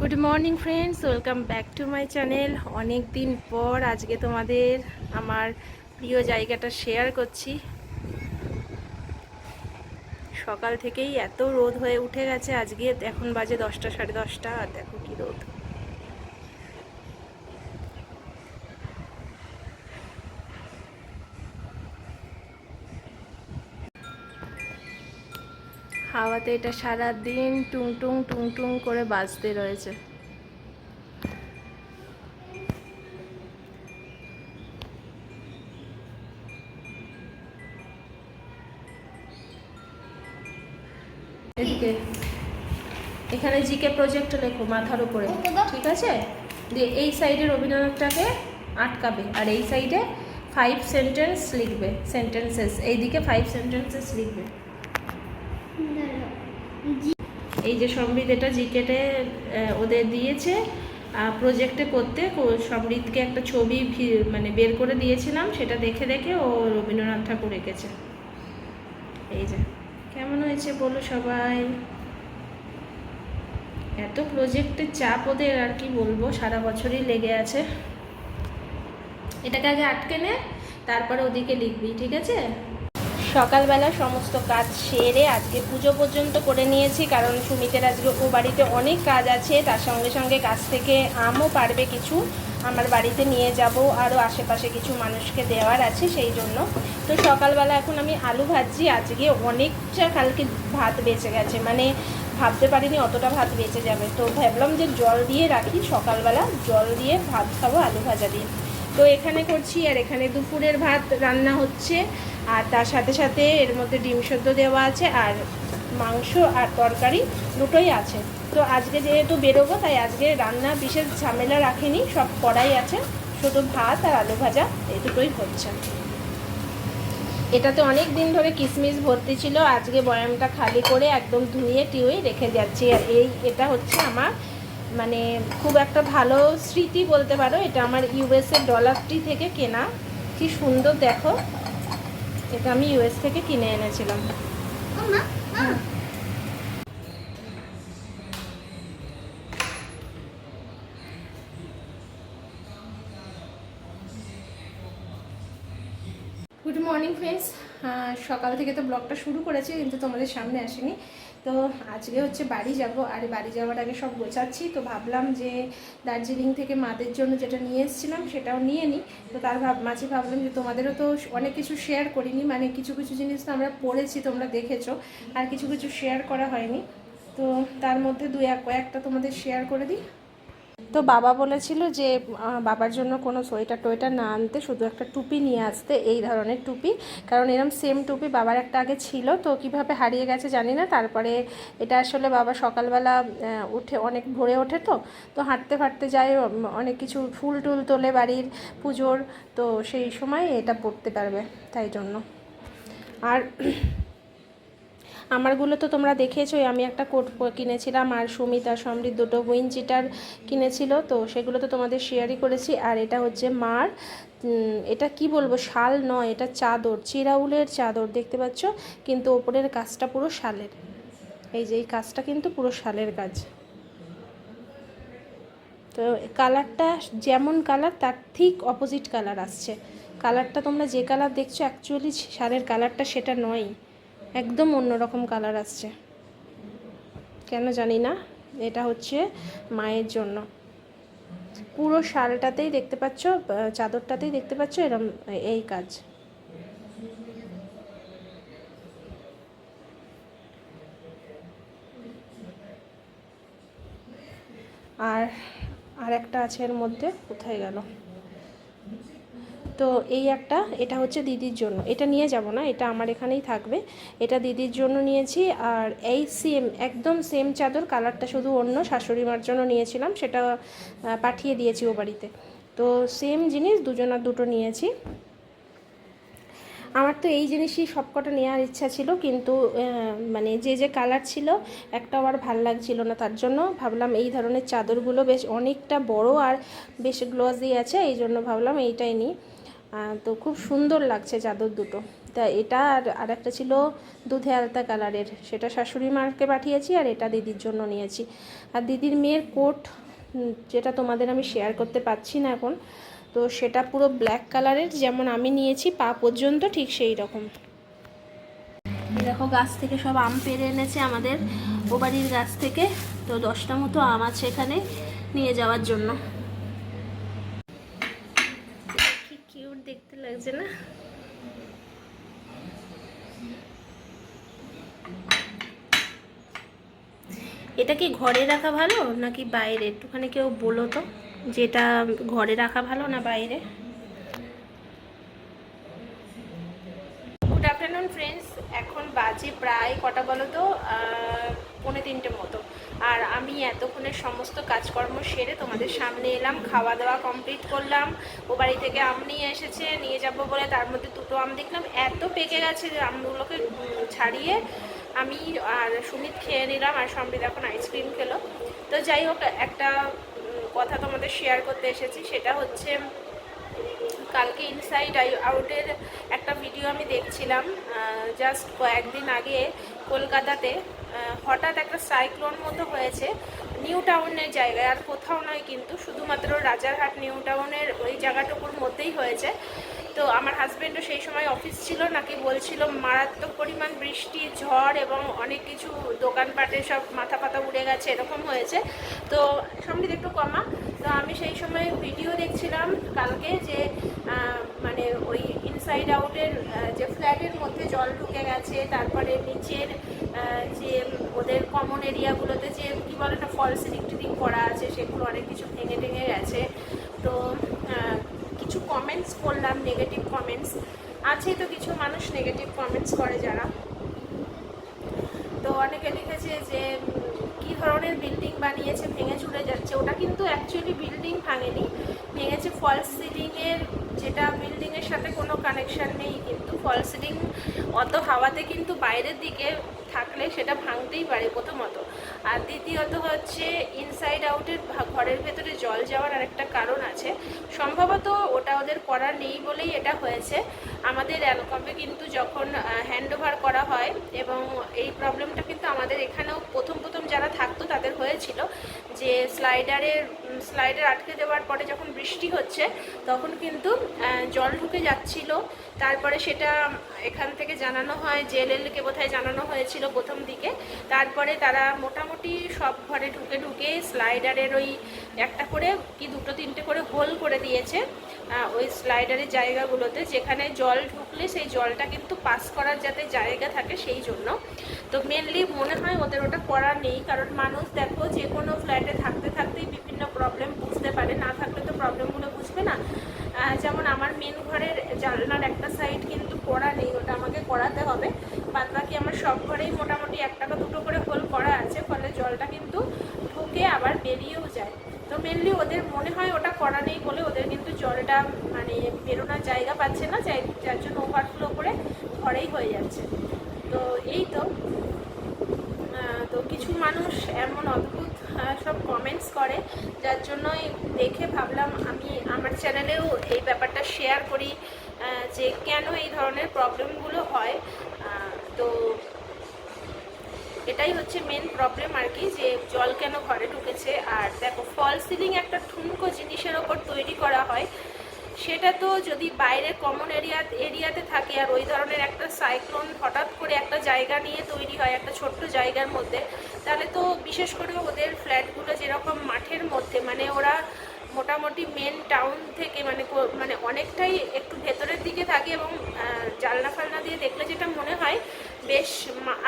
Good morning friends welcome back to my channel অনেক দিন পর আজকে তোমাদের আমার প্রিয় জায়গাটা শেয়ার করছি। সকাল থেকেই এত রোদ হয়ে উঠে গেছে। আজকে এখন বাজে দশটা, সাড়ে দশটা। আর দেখো কি রোদ। হাওয়াতে এটা সারা দিন টুং টুং টুং টুং করে বাজতে রয়েছে। এদিকে এখানে জিকে প্রজেক্ট লেখো মাথার উপরে ঠিক আছে? দিয়ে এই সাইডে রবীন্দ্রনাথটাকে আটকাবে আর এই সাইডে ফাইভ সেন্টেন্স লিখবে সেন্টেন্সেস এইদিকে ফাইভ সেন্টেন্সেস লিখবে। এই যে সমৃদ্ধ এটা জিকেটে ওদের দিয়েছে প্রজেক্টে করতে সমৃদ্ধকে একটা ছবি মানে বের করে দিয়েছিলাম, সেটা দেখে দেখে ও রবীন্দ্রনাথ ঠাকুর এঁকেছে। এই যে, কেমন হয়েছে বলো সবাই? এত প্রজেক্টের চাপ ওদের, আর কি বলব, সারা বছরই লেগে আছে। এটাকে আগে আটকে নে, তারপরে ওদিকে লিখবি, ঠিক আছে? সকালবেলা সমস্ত কাজ সেরে আজকে পুজো পর্যন্ত করে নিয়েছি, কারণ সুমিতের আজকে ও বাড়িতে অনেক কাজ আছে, তার সঙ্গে সঙ্গে কাছ থেকে আমও পারবে কিছু। আমার বাড়িতে নিয়ে যাব, আরও আশেপাশে কিছু মানুষকে দেওয়ার আছে সেই জন্য। তো সকালবেলা এখন আমি আলু ভাজছি, আজকে অনেকটা কালকে ভাত বেঁচে গেছে মানে ভাবতে পারিনি অতটা ভাত বেঁচে যাবে। তো ভাবলাম যে জল দিয়ে রাখি, সকালবেলা জল দিয়ে ভাত খাব, আলু ভাজা দিয়ে। তো এখানে করছি আর এখানে দুপুরের ভাত রান্না হচ্ছে। আর তার সাথে সাথে এর মধ্যে ডিম সেদ্ধ দেওয়া আছে আর মাংস আর তরকারি দুটোই আছে। তো আজকে যেহেতু বেরোবো, তাই আজকে রান্না বিশেষ ঝামেলা রাখিনি, সব কড়াই আছে। শুধু ভাত আর আলু ভাজা, এই দুটোই হচ্ছে। এটাতে অনেক দিন ধরে কিশমিশ ভর্তি ছিল, আজকে বয়ামটা খালি করে একদম ধুয়ে টিউয়ে রেখে যাচ্ছি। আর এই, এটা হচ্ছে আমার মানে খুব একটা ভালো স্মৃতি বলতে পারো, এটা আমার ইউএসএ ডলারটি থেকে কেনা। কি সুন্দর দেখো। এটা আমি ইউএস থেকে কিনে এনেছিলাম গুড ফ্রেন্ডস সকাল থেকে তো ব্লগটা শুরু করেছি, কিন্তু তোমাদের সামনে আসেনি। তো আজকে হচ্ছে বাড়ি যাব, আর বাড়ি যাওয়ার আগে সব গোছাচ্ছি। তো ভাবলাম যে দার্জিলিং থেকে মাদের জন্য যেটা নিয়ে এসেছিলাম, সেটাও নিয়ে নিই তো তার ভাব, মাঝে ভাবলাম যে তোমাদেরও তো অনেক কিছু শেয়ার করিনি মানে কিছু কিছু জিনিস তো আমরা পড়েছি, তোমরা দেখেছ, আর কিছু কিছু শেয়ার করা হয়নি। তো তার মধ্যে দু এক, কয়েকটা তোমাদের শেয়ার করে দিই। তো বাবা বলেছিল যে বাবার জন্য কোনো সোয়েটার টোয়েটার না আনতে, শুধু একটা টুপি নিয়ে আসতে, এই ধরনের টুপি। কারণ এরম সেম টুপি বাবার একটা আগে ছিল, তো কীভাবে হারিয়ে গেছে জানি না। তারপরে এটা আসলে বাবা সকালবেলা উঠে অনেক ভোরে ওঠে তো তো হাঁটতে ফাটতে যায় অনেক কিছু ফুল টুল তোলে বাড়ির পুজোর, তো সেই সময় এটা পরতে পারবে, তাই জন্য। আর আমারগুলো তো তোমরা দেখেছোই। আমি একটা কোট কিনেছিলাম আর সুমিত সমৃদ্ধ দুটো উইনচিটার কিনেছিল, তো সেগুলো তো তোমাদের শেয়ারই করেছি। আর এটা হচ্ছে মার এটা কি বলব, শাল নয়, এটা চাদর, চিরাউলের চাদর দেখতে পাচ্ছ? কিন্তু ওপরের কাজটা পুরো শালের। এই যে এই কাজটা কিন্তু পুরো শালের কাজ। তো কালারটা যেমন কালার, তার ঠিক অপোজিট কালার আসছে। কালারটা তোমরা যে কালার দেখছ অ্যাকচুয়ালি শালের কালারটা সেটা নয় একদম অন্যরকম কালার আসছে। কেন জানি না, এটা হচ্ছে মায়ের জন্য। পুরো শালটাতেই দেখতে পাচ্ছ চাদরটাতেই দেখতে পাচ্ছ এরম, এই কাজ। আর আর একটা আছে এর মধ্যে, কোথায় গেল? তো এই একটা, এটা হচ্ছে দিদির জন্য। এটা নিয়ে যাব না, এটা আমার এখানেই থাকবে। এটা দিদির জন্য নিয়েছি, আর এই সেম একদম সেম চাদর, কালারটা শুধু অন্য শাশুড়ি মার জন্য নিয়েছিলাম, সেটা পাঠিয়ে দিয়েছি ও বাড়িতে। তো সেম জিনিস দুজনার দুটো নিয়েছি। আমার তো এই জিনিসই সবকটা নেওয়ার ইচ্ছা ছিল, কিন্তু মানে যে যে কালার ছিল, একটাও আর ভালো লাগছিল না। তার জন্য ভাবলাম এই ধরনের চাদরগুলো বেশ অনেকটা বড় আর বেশ গ্লসি আছে, এই জন্য ভাবলাম এইটাই নিই। তো খুব সুন্দর লাগছে চাদর দুটো। তা এটা আর আর একটা ছিল দুধে আলতা কালারের সেটা শাশুড়ি মাকে পাঠিয়েছি আর এটা দিদির জন্য নিয়েছি। আর দিদির মেয়ের কোট যেটা তোমাদের আমি শেয়ার করতে পারছি না এখন, তো সেটা পুরো ব্ল্যাক কালারের যেমন আমি নিয়েছি, পা পর্যন্ত ঠিক সেই রকম। দেখো, গাছ থেকে সব আম পেরে এনেছে আমাদের ও বাড়ির গাছ থেকে। তো দশটা মতো আম আছে এখানে নিয়ে যাওয়ার জন্য কি কিউট দেখতে লাগছে না? এটা কি ঘরে রাখা ভালো নাকি বাইরে? একটুখানি কেউ বলো তো যেটা ঘরে রাখা ভালো না বাইরে? গুড আফটারনুন ফ্রেন্ডস এখন বাজে প্রায় কটা বলো তো আহ, পৌনে তিনটে মতো আর আমি এতক্ষণের সমস্ত কাজকর্ম সেরে তোমাদের সামনে এলাম খাওয়া দাওয়া কমপ্লিট করলাম, ও বাড়ি থেকে আম নিয়ে এসেছে, নিয়ে যাব বলে তার মধ্যে দুটো আম দেখলাম, এত পেকে গেছে যে আমগুলোকে ছাড়িয়ে আমি আর সুমিত খেয়ে নিলাম আর সম্বিত এখন আইসক্রিম খেলো। তো যাই হোক, একটা কথা তোমাদের শেয়ার করতে এসেছি, সেটা হচ্ছে কালকে ইনসাইড আই আউটের একটা ভিডিও আমি দেখছিলাম জাস্ট কয়েকদিন আগে কলকাতাতে হঠাৎ একটা সাইক্লোন মতো হয়েছে নিউ টাউনের জায়গায়, আর কোথাও নয় কিন্তু, শুধুমাত্র রাজারহাট নিউ টাউনের ওই জায়গাটুকুর মধ্যেই হয়েছে। তো আমার হাজব্যান্ডও সেই সময় অফিস ছিল, নাকি বলছিল মারাত্মক পরিমাণ বৃষ্টি, ঝড় এবং অনেক কিছু দোকানপাটে সব মাথা পাতা উড়ে গেছে, এরকম হয়েছে। তো সংগীত একটু কমা। তো আমি সেই সময় ভিডিও দেখছিলাম কালকে যে মানে ওই ইনসাইড আউটের যে ফ্ল্যাটের মধ্যে জল ঢুকে গেছে, তারপরে নিচের যে ওদের কমন এরিয়াগুলোতে বলে সিলিং টিলিং করা আছে, সেগুলো অনেক কিছু ভেঙে ভেঙে গেছে। তো কিছু কমেন্টস করলাম নেগেটিভ কমেন্টস আছেই তো কিছু মানুষ নেগেটিভ কমেন্টস করে যারা। তো অনেকে লিখেছে যে কী ধরনের বিল্ডিং বানিয়েছে ভেঙে ওটা কিন্তু অ্যাকচুয়ালি বিল্ডিং ভাঙেনি। ভেঙেছে ফলস সিলিংয়ের যেটা বিল্ডিংয়ের সাথে কোনো কানেকশান নেই, কিন্তু ফলস সিলিং অত হাওয়াতে কিন্তু বাইরের দিকে থাকলে সেটা ভাঙতেই পারে প্রথমত। আর দ্বিতীয়ত হচ্ছে ইনসাইড আউটের ঘরের ভেতরে জল যাওয়ার আরেকটা কারণ আছে। সম্ভবত ওটা ওদের করার নেই বলেই এটা হয়েছে। আমাদের অ্যালকমে কিন্তু যখন হ্যান্ড করা হয় এবং এই প্রবলেমটা কিন্তু আমাদের এখানেও প্রথম প্রথম যারা থাকতো তাদের হয়েছিল যে স্লাইডারের স্লাইডার আটকে দেওয়ার পরে যখন বৃষ্টি হচ্ছে, তখন কিন্তু জল ঢুকে যাচ্ছিল। তারপরে সেটা এখান থেকে জানানো হয়, জেএলএলকে বোধহয় জানানো হয়েছিল প্রথম দিকে। তারপরে তারা মোটামুটি সব ঘরে ঢুকে ঢুকে স্লাইডারের ওই একটা করে কি দুটো তিনটে করে হোল করে দিয়েছে। ওই স্লাইডারের জায়গাগুলোতে যেখানে জল ঢুকলে সেই জলটা কিন্তু পাস করার যাতে জায়গা থাকে সেই জন্য। তো মেনলি মনে হয় ওদের ওটা করার নেই, কারণ মানুষ দেখো যে কোনো ফ্ল্যাটে থাকতে থাকতেই বিভিন্ন প্রবলেম বুঝতে পারে। না থাকলে তো প্রবলেমগুলো বুঝবে না। যেমন আমার মেন ঘরের জানলার একটা সাইড কিন্তু করা নেই, ওটা আমাকে করাতে হবে। বাদ বাকি আমার সব ঘরেই মোটামুটি একটা বা দুটো করে হোল করা আছে, ফলে জলটা কিন্তু ঢুকে আবার বেরিয়েও যায়। মেনলি ওদের মনে হয় ওটা করা নেই বলে ওদের কিন্তু জলটা মানে বেরোনোর জায়গা পাচ্ছে না যার জন্য ওভারফ্লো করে ঘরেই হয়ে যাচ্ছে। তো এই তো। তো কিছু মানুষ এমন অদ্ভুত সব কমেন্টস করে, যার জন্যই দেখে ভাবলাম আমি আমার চ্যানেলেও এই ব্যাপারটা শেয়ার করি যে কেন এই ধরনের প্রবলেমগুলো হয়। তো এটাই হচ্ছে মেন প্রবলেম আর কি, যে জল কেন ঘরে ঢুকেছে? আর দেখো ফল সিলিং একটা ঠুনকো জিনিসের ওপর তৈরি করা হয়। সেটা তো যদি বাইরে কমন এরিয়া এরিয়াতে থাকে, আর ওই ধরনের একটা সাইক্লোন হঠাৎ করে একটা জায়গা নিয়ে তৈরি হয়, একটা ছোট্ট জায়গার মধ্যে, তাহলে তো বিশেষ করে ওদের ফ্ল্যাটগুলো যেরকম মাঠের মধ্যে মানে ওরা মোটামুটি মেন টাউন থেকে মানে মানে অনেকটাই একটু ভেতরের দিকে থাকে এবং জানলা ফালনা দিয়ে দেখলে যেটা মনে হয় বেশ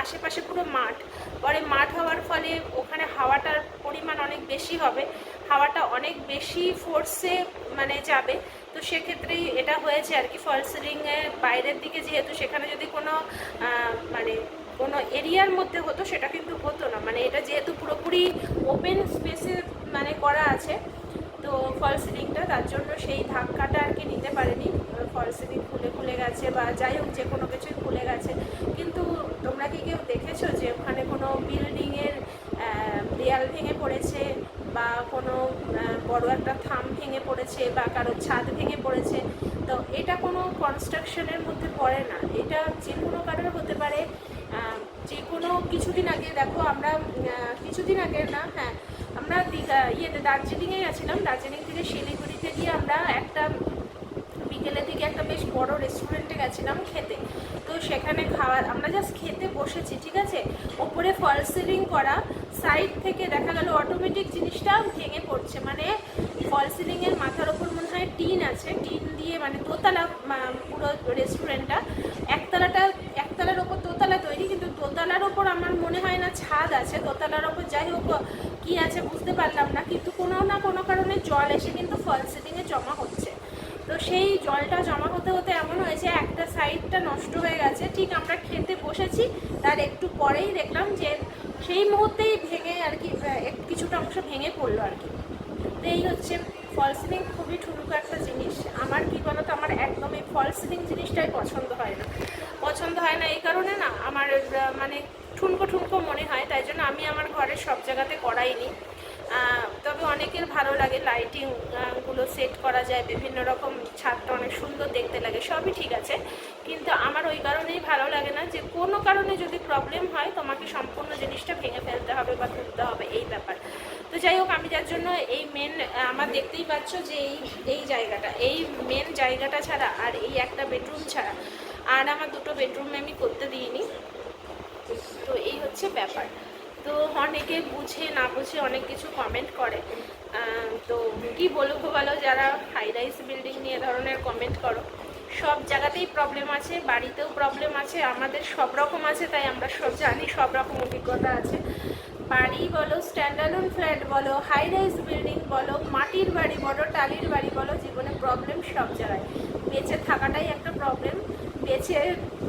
আশেপাশে পুরো মাঠ। পরে মাঠ হওয়ার ফলে ওখানে হাওয়াটার পরিমাণ অনেক বেশি হবে। হাওয়াটা অনেক বেশি ফোর্সে মানে যাবে। তো সেক্ষেত্রেই এটা হয়েছে আর কি ফল সিলিংয়ের বাইরের দিকে যেহেতু সেখানে যদি কোনো মানে কোনো এরিয়ার মধ্যে হতো সেটা কিন্তু হতো না। মানে এটা যেহেতু পুরোপুরি ওপেন স্পেসে মানে করা আছে, তো ফল সিলিংটা তার জন্য সেই ধাক্কাটা আর কি নিতে পারেনি। ফল সিলিং খুলে খুলে গেছে বা যাই হোক যে কোনো কিছুই খুলে গেছে। কিন্তু কেউ দেখেছ যে ওখানে কোনো বিল্ডিংয়ের দেয়াল ভেঙে পড়েছে বা কোনো বড় একটা থাম ভেঙে পড়েছে বা কারও ছাদ ভেঙে পড়েছে? তো এটা কোনো কনস্ট্রাকশনের মধ্যে পড়ে না। এটা যে কোনো কারণে হতে পারে। যে কোনো কিছুদিন আগে, দেখো আমরা কিছুদিন আগে না হ্যাঁ আমরা দীঘা, ইয়েতে দার্জিলিংয়ে গেছিলাম দার্জিলিং থেকে শিলিগুড়িতে গিয়ে আমরা একটা বিকেলের দিকে একটা বেশ বড় রেস্টুরেন্টে গেছিলাম খেতে। তো সেখানে খাওয়া, আমরা জাস্ট খেতে বসেছি, ঠিক আছে? ওপরে ফল সিলিং করা সাইড থেকে দেখা গেল অটোমেটিক জিনিসটা ভেঙে পড়ছে। মানে ফল সিলিংয়ের মাথার ওপর মনে হয় টিন আছে, টিন দিয়ে মানে দোতলা পুরো রেস্টুরেন্টটা একতলাটা, একতলার ওপর দোতলা তৈরি, কিন্তু দোতলার ওপর আমার মনে হয় না ছাদ আছে। দোতলার ওপর যাই হোক, কী আছে বুঝতে পারলাম না, কিন্তু কোনো না কোনো কারণে জল এসে কিন্তু ফল সিলিংয়ে জমা হচ্ছে। তো সেই জলটা জমা হতে হতে এমন হয়েছে, একটা সাইডটা নষ্ট হয়ে গেছে। ঠিক আমরা খেতে বসেছি, তার একটু পরেই দেখলাম যে সেই মুহূর্তেই ভেঙে আর কি কিছুটা অংশ ভেঙে পড়ল আর কি। তো এই হচ্ছে ফল সিলিং, খুবই ঠুনুকো একটা জিনিস। আমার কি বলতো, আমার একদম এই ফল সিলিং জিনিসটাই পছন্দ হয় না। পছন্দ হয় না এই কারণে না, আমার মানে ঠুনকো ঠুনকো মনে হয়, তাই জন্য আমি আমার ঘরের সব জায়গাতে করাইনি। তবে অনেকের ভালো লাগে লাইটিংগুলো সেট করা যায়, বিভিন্ন রকম ছাদটা অনেক সুন্দর দেখতে লাগে, সবই ঠিক আছে। কিন্তু আমার ওই কারণেই ভালো লাগে না যে কোনো কারণে যদি প্রবলেম হয়, তোমাকে সম্পূর্ণ জিনিসটা ভেঙে ফেলতে হবে বা তুলতে হবে, এই ব্যাপার। তো যাই হোক, আমি যার জন্য এই মেন আমার দেখতেই পাচ্ছ যে এই এই জায়গাটা, এই মেন জায়গাটা ছাড়া আর এই একটা বেডরুম ছাড়া আর আমার দুটো বেডরুমে আমি করতে দিইনি। তো এই হচ্ছে ব্যাপার। তো অনেকে বুঝে না বুঝে অনেক কিছু কমেন্ট করে। তো কি বলব বলো, যারা হাই রাইস বিল্ডিং নিয়ে ধরনের কমেন্ট করো, সব জায়গাতেই প্রবলেম আছে, বাড়িতেও প্রবলেম আছে, আমাদের সব রকম আছে, তাই আমরা সব জানি সব রকম অভিজ্ঞতা আছে। বাড়ি বলো স্ট্যান্ডার্ডন ফ্ল্যাট বলো হাই রাইজ বিল্ডিং বলো, মাটির বাড়ি বলো, টালির বাড়ি বলো, জীবনে প্রবলেম সব জায়গায়। বেঁচে থাকাটাই একটা প্রবলেম বেঁচে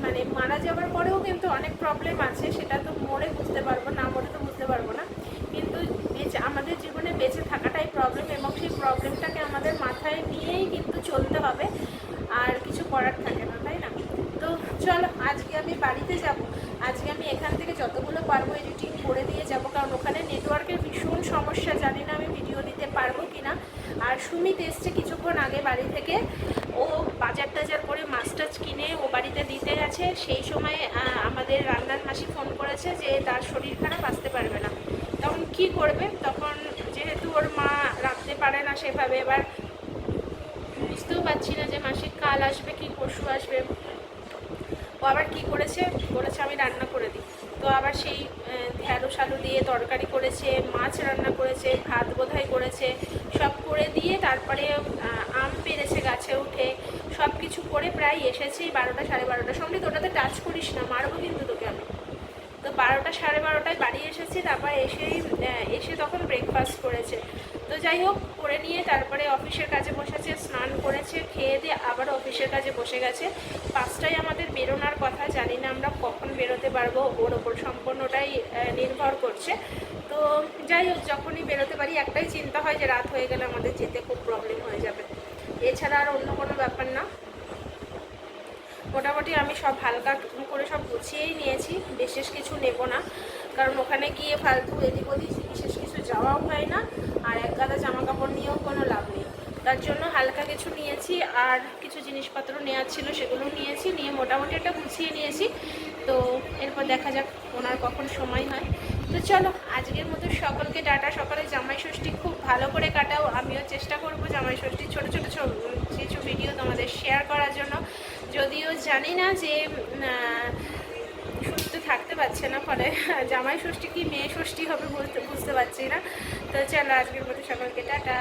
মানে মারা যাওয়ার পরেও কিন্তু অনেক প্রবলেম আছে, সেটা তো মরে বুঝতে পারব, না মরে তো বুঝতে পারব না। কিন্তু বেঁচে, আমাদের জীবনে বেঁচে থাকাটাই প্রবলেম এবং সেই প্রবলেমটাকে আমাদের মাথায় নিয়েই কিন্তু চলতে হবে, আর কিছু করার থাকে না, তাই না? তো চলো, আজকে আমি বাড়িতে যাব। আজকে আমি এখান থেকে যতগুলো পারব এডিটিং করে দিয়ে যাব, কারণ ওখানে নেটওয়ার্কের ভীষণ সমস্যা, জানি না আমি ভিডিও দিতে পারব কি না আর সুমিত এসছে কিছুক্ষণ আগে বাড়ি থেকে ও বাজার টাজার করে মাছ টাছ কিনে ও বাড়িতে দিতে গেছে। সেই সময় আমাদের রান্নার মাসি ফোন করেছে যে তার শরীর খারাপ, আসতে পারবে না। তখন কি করবে? তখন যেহেতু ওর মা রাখতে পারে না সেভাবে, এবার বুঝতেও পারছি না যে মাসিক কাল আসবে কি পরশু আসবে। ও আবার কি করেছে? বলেছে আমি রান্না করে দিই। তো আবার সেই ঢ্যাঁড়ো সালু দিয়ে তরকারি করেছে, মাছ রান্না করেছে, ভাত বোধহয় করেছে, সব করে দিয়ে তারপরে আম পেরেছে গাছে উঠে সব কিছু করে প্রায় এসেছি বারোটা সাড়ে বারোটার সঙ্গে তো ওটাতে টাচ করিস না, মারবো কিন্তু তোকে আমি। তো বারোটা সাড়ে বারোটায় বাড়ি এসেছি, তারপর এসেই এসে তখন ব্রেকফাস্ট করেছে। যাই হোক, করে নিয়ে তারপরে অফিসের কাজে বসেছে, স্নান করেছে, খেয়ে দিয়ে আবার অফিসের কাজে বসে গেছে। পাঁচটায় আমাদের বেরোনোর কথা, জানি না আমরা কখন বেরোতে পারব, ওর ওপর সম্পূর্ণটাই নির্ভর করছে। তো যাই হোক, যখনই বেরোতে পারি, একটাই চিন্তা হয় যে রাত হয়ে গেলে আমাদের যেতে খুব প্রবলেম হয়ে যাবে। এছাড়া আর অন্য কোনো ব্যাপার না। মোটামুটি আমি সব হালকা করে সব গুছিয়েই নিয়েছি, বিশেষ কিছু নেব না। কারণ ওখানে গিয়ে ফালতু এদিক ওদিক বিশেষ কিছু যাওয়াও হয় না, আর এক গাদা জামা কাপড় নিয়েও কোনো লাভ নেই। তার জন্য হালকা কিছু নিয়েছি, আর কিছু জিনিসপত্র নেওয়ার ছিল সেগুলো নিয়েছি, নিয়ে মোটামুটি একটা গুছিয়ে নিয়েছি। তো এরপর দেখা যাক ওনার কখন সময় হয়। তো চলো, আজকের মতো সকলকে ডাটা সকালে জামাই ষষ্ঠী খুব ভালো করে কাটাও। আমিও চেষ্টা করব জামাই ষষ্ঠীর ছোটো ছোটো কিছু ভিডিও তোমাদের শেয়ার করার জন্য। যদিও জানি না যে থাকতে পারছে না ফলে জামাই ষষ্ঠী কি মেয়ে ষষ্ঠী হবে বুঝতে বুঝতে পারছি না। তো চলো আজকের মতো সকলকে টাটা।